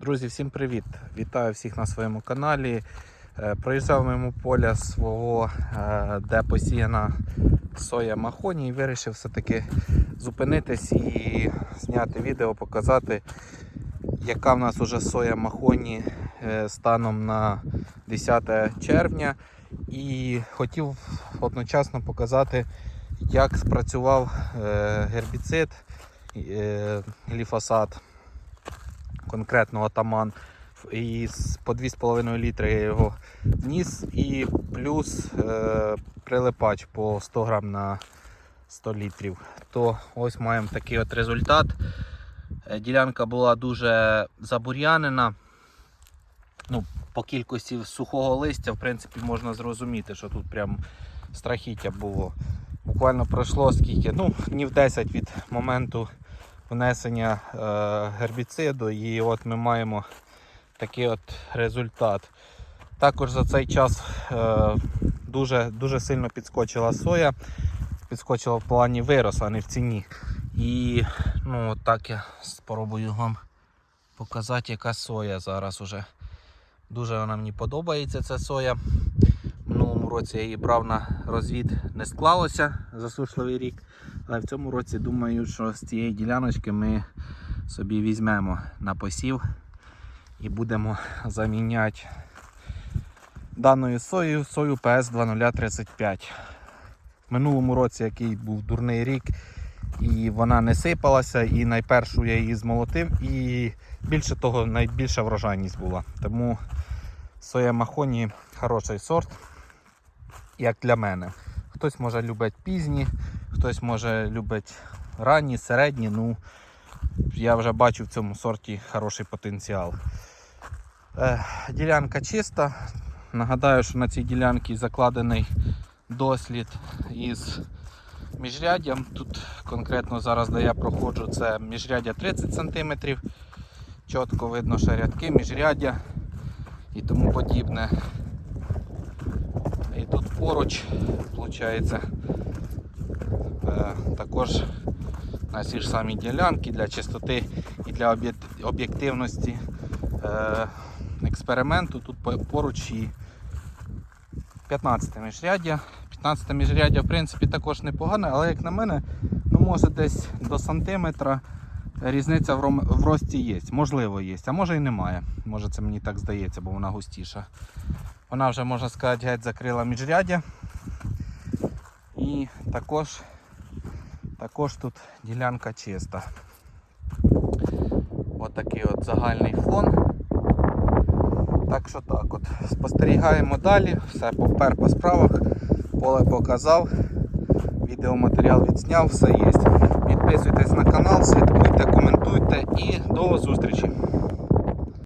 Друзі, всім привіт! Вітаю всіх на своєму каналі. Е, Проїжджав мимо поля свого, е, де посіяна соя махоні, і вирішив все-таки зупинитись і зняти відео, показати, яка в нас уже соя махоні е, станом на 10 червня. І хотів одночасно показати, як спрацював гербіцид гліфосат конкретно атаман. І по 2,5 літри я його вніс і плюс е, прилипач по 100 грам на 100 літрів. То ось маємо такий от результат. Е, Ділянка була дуже забур'янена. Ну, по кількості сухого листя, в принципі, можна зрозуміти, що тут прям страхіття було. Буквально пройшло скільки, ну, днів 10 від моменту внесення е, гербіциду, і от ми маємо такий от результат. Також за цей час е, дуже, дуже сильно підскочила соя, підскочила в плані виросу, а не в ціні. І ну, так я спробую вам показати, яка соя зараз уже. Дуже вона мені подобається ця соя. Минулому році я її брав на розвід, не склалося засушливий рік. Але в цьому році думаю, що з цієї діляночки ми собі візьмемо на посів і будемо заміняти даною соєю сою PS 2035. В минулому році, який був дурний рік, і вона не сипалася, і найпершу я її змолотив, і більше того, найбільша врожайність була. Тому соя махоні хороший сорт, як для мене. Хтось може любить пізні, хтось може любить ранні, середні. Ну, я вже бачу в цьому сорті хороший потенціал. Е, ділянка чиста. Нагадаю, що на цій ділянці закладений дослід із міжряддям. Тут конкретно зараз, де я проходжу, це міжряддя 30 см. Чітко видно ще рядки, міжряддя і тому подібне. І тут поруч, виходить, також на ці ж самі ділянки для чистоти і для об'єктивності е, експерименту. Тут поруч і 15 міжряддя. 15 міжряддя, в принципі, також непогане, але як на мене, ну може десь до сантиметра різниця в рості є. Можливо, є, а може і немає. Може це мені так здається, бо вона густіша. Вона вже, можна сказати, геть закрила міжряддя. І також, також тут ділянка чиста. Отакий от загальний фон. Так що так от. Спостерігаємо далі, все попер по справах, поле показав, відеоматеріал відсняв, все є. Підписуйтесь на канал, слідкуйте, коментуйте і до зустрічі!